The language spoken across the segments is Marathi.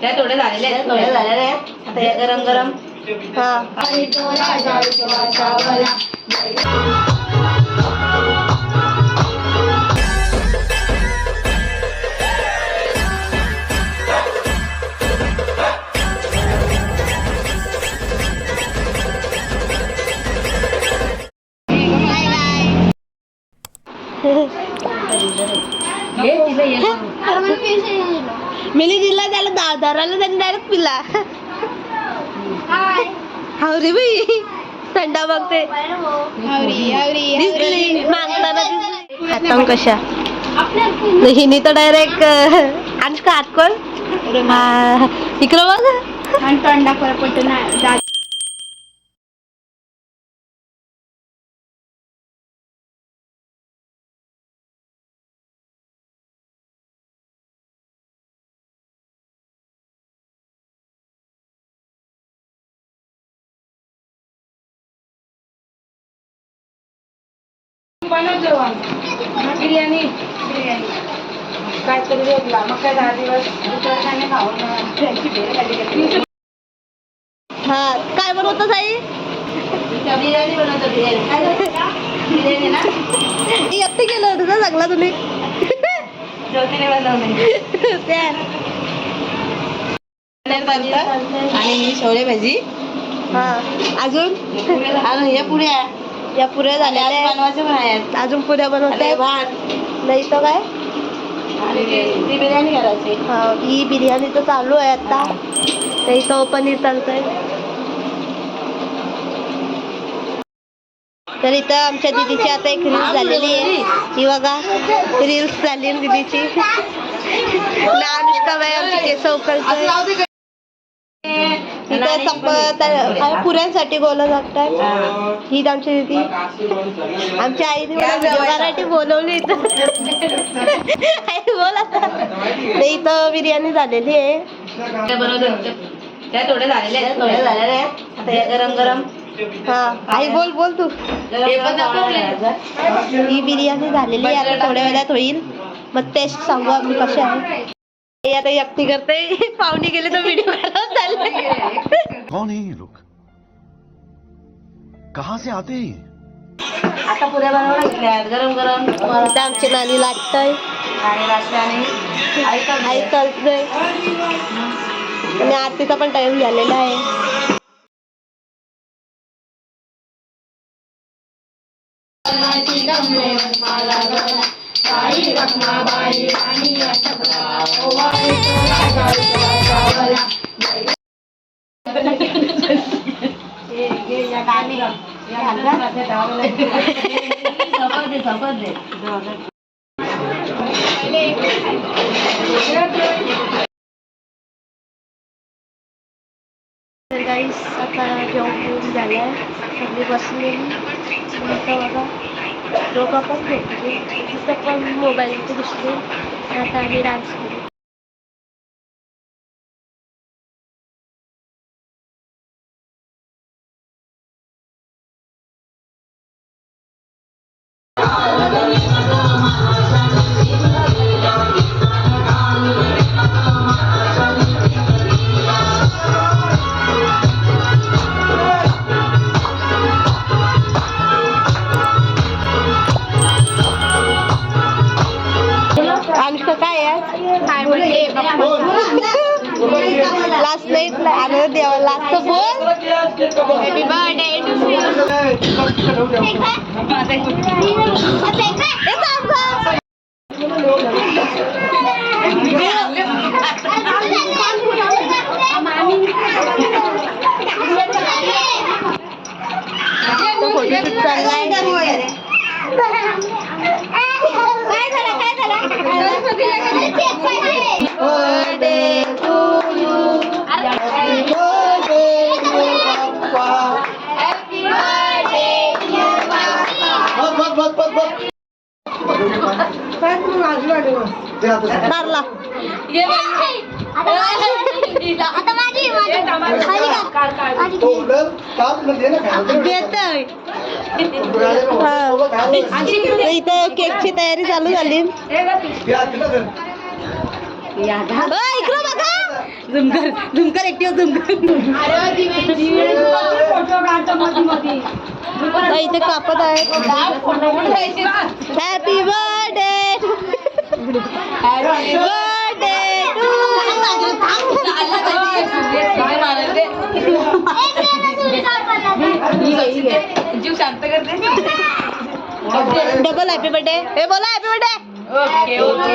त्या थोड्या झालेल्या आहेत. थोड्या झालेल्या आहेत. आता हे गरम गरम. हा. मिली दिला त्याला दा धरायला त्यांनी डायरेक्ट पिला. हाव रे बाई. थंडा बघते. दिसली. मागताना दिसली. कशा? हिनी तर डायरेक्ट हात कोण? इकडं बघ. बनव जेवण बिर्याणी बिर्याणी. काय तरी वेगळा. मग काय दहा दिवस नाही खाऊन. हा काय बनवतो साई? बिर्याणी बनवतो बिर्याणी. काय झालं? बिर्याणी ना? एकटे गेलं होतं ना सगळा तुम्ही. ज्योतीने बनवली आणि शेवळे भाजी. हा. अजून? आणि या या पुऱ्या आहेत. अजून पुऱ्या बनवताय भात नाही तर काय? बिर्याणी करायची. हा बिर्याणी तर चालू आहे आता. ते इथं पनीर चालतंय. तर इथं आमच्या दीदीची आता एक रील्स झालेली आहे. ही बघा रील्स झाली आहे दीदीची. ना अनुष्का बाई आमची केस उकलतोय. इथं संपत पुऱ्यांसाठी बोलत लागताय ही. आमची दीदी. आमच्या आईने मला मराठी बोलवली इथं. आई बोल आता ते इथं बिर्याणी झालेली आहे. त्या थोड्या झालेल्या आहेत. थोडे झालेले आहेत. आता हे गरम गरम. हा. आई बोल बोल तू. हे. ही बिर्याणी झालेली आहे. आता थोड्या वेळात होईल. मग टेस्ट सांगू आम्ही कशा आहे. हे आता एकटी करते. पाहुणे गेले तर व्हिडिओ कौन है ये लोग? कहां से आते हैं ये? आता पुऱ्या बनवून घेतल्यात गरम गरम. इथं आमची नानी लागतंय. आणि ऐकत आई चालतंय आणि आरतीचा पण टाइम झालेला आहे. झपत दे झपत तर गाईस आता जेवण झालं आहे सगळी बसलेली. बघा. दोघं पण भेटले तिथं पण मोबाईलचे दिसले आता birthday, our last of. Happy birthday. Take that. Take that. Take that. Take मारला आता माझी. तर इथे केकची तयारी चालू झाली. अ, इकडं बघा. झुमकर झुमकर एकटी झुमकर. इथे कापत आहे. हॅपी बर्थडे बर्थडे जीव शांत करते डबल हॅपी बर्थडे हे बोला happy birthday okay okay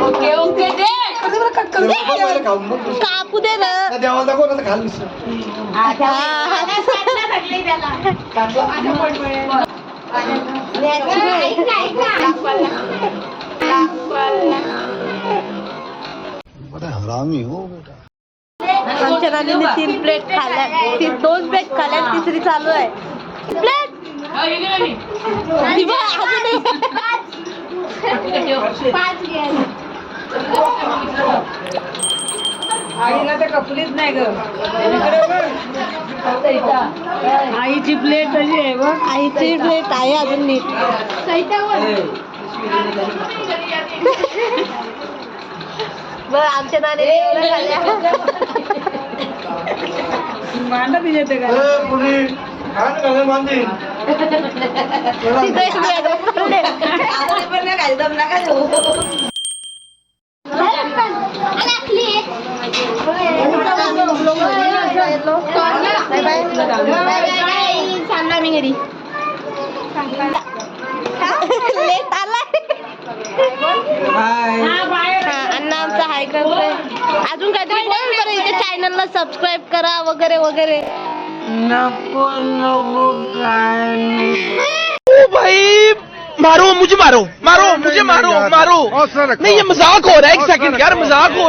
okay okay दे. कापू दे ना. बड़ा हरामी हो. बेटा आमच्या नानीने तीन प्लेट खाल्ल्या ती दोन प्लेट खाल्ल्या आणि तिसरी चालू आहे. प्लेट. आईला तर कपलीच नाही ग. आईची प्लेट अशी आहे बघ. आईची प्लेट आहे अजून नीट. बघ आमच्या खाल्ल्या मांडा दिले ते? का लेट हा, अण्णा आमचा हाय करतोय अजून काहीतरी बोल बरं इथे चॅनलला सबस्क्राईब करा वगैरे वगैरे। भाई मारो मुझे मारो मारो मुझे मारो मारो। नहीं ये मज़ाक हो रहा है एक सेकंड यार मज़ाक हो